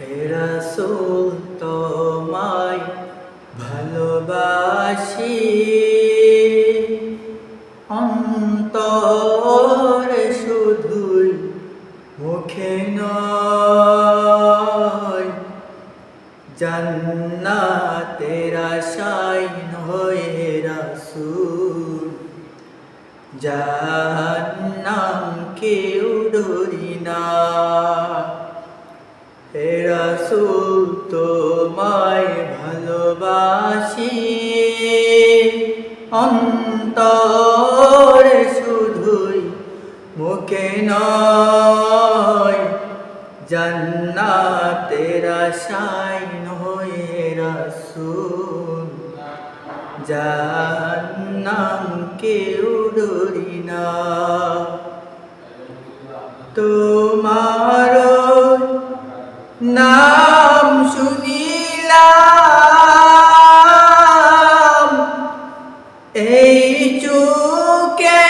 হে রাসূল তোমায় ভালোবাসি। অন্তরে শুধুই মুখে নয়, জান্নাতের আশায় হয়ে রাসূল জাহান্নাম কেউ ডরি না। রাসূল, তোমায় ভালোবাসি। অন্তরে শুধুই মুখে নয়, জান্নাতের আশায় হয়ে রাসূল। জাহান্নাম কেউ ডরি না। তোমার নাম শুনিলাম। এই চুকে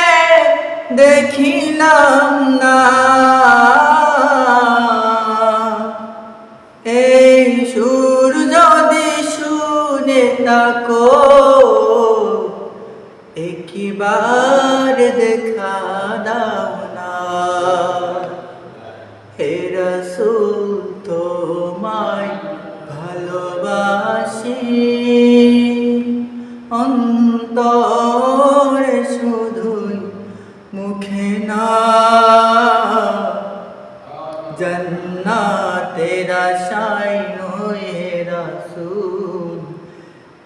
দেখিলাম না। এই সুর যদি শুনে তাকো একবার দেখা দাও। অন্তরে শুধুই মুখে না জন্নাতের আশায় নয় রাসূল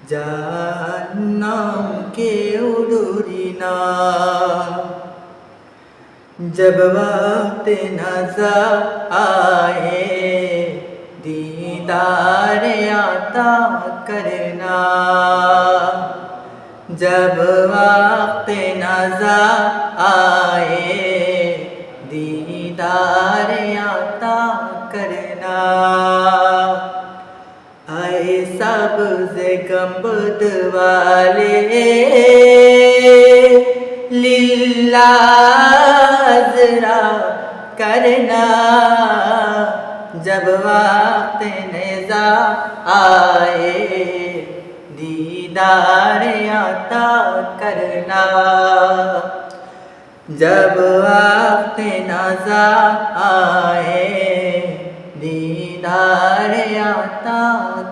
জাহান্নাম কেউ ডরি না जब वक्त नजर आए दीदार आता करना। जब वक्त नज़र आए, दीदार आता करना। आए सब्ज गंबद वाले लीलाजरा करना। जब वक्त नजा आए दीदार आता करना। जब वक्त नजा आए दीदार आता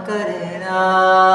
करना।